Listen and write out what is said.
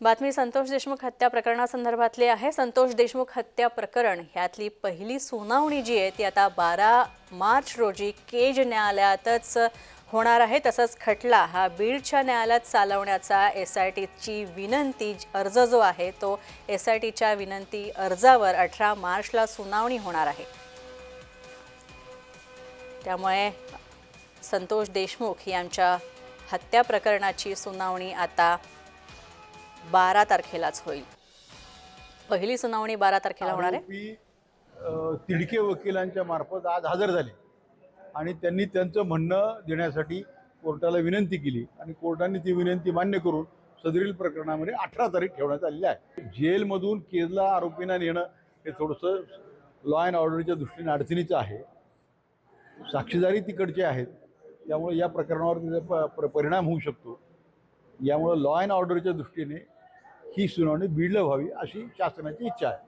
बातमी संतोष देशमुख हत्या प्रकरणासंदर्भातली आहे. संतोष देशमुख हत्या प्रकरण ह्यातली पहिली सुनावणी जी आहे ती आता बारा मार्च रोजी केज न्यायालयातच होणार आहे. तसंच खटला हा बीडच्या न्यायालयात चालवण्याचा एस आय टीची विनंती अर्ज जो आहे तो एस आय टीच्या विनंती अर्जावर अठरा मार्चला सुनावणी होणार आहे. त्यामुळे संतोष देशमुख यांच्या हत्या प्रकरणाची सुनावणी आता बारा तारखेलाच होईल. पहिली सुनावणी बारा तारखेला होणार आहे. तिडके वकिलांच्या मार्फत आज हजर झाले. आणि त्यांनी त्यांचं म्हणणं देण्यासाठी कोर्टाला विनंती केली. आणि कोर्टाने ती विनंती मान्य करून सदरील प्रकरणामध्ये अठरा तारीख ठेवण्यात आलेली आहे. जेलमधून केजला आरोपींना नेणं हे थोडंसं लॉ अँड ऑर्डरच्या दृष्टीने अडचणीचं आहे. साक्षीदारी तिकडचे आहेत. त्यामुळे या प्रकरणावर त्याचा प- परिणाम होऊ शकतो. यामुळं लॉ अँड ऑर्डरच्या दृष्टीने ही सुनावणी बिडलं व्हावी अशी शासनाची इच्छा आहे.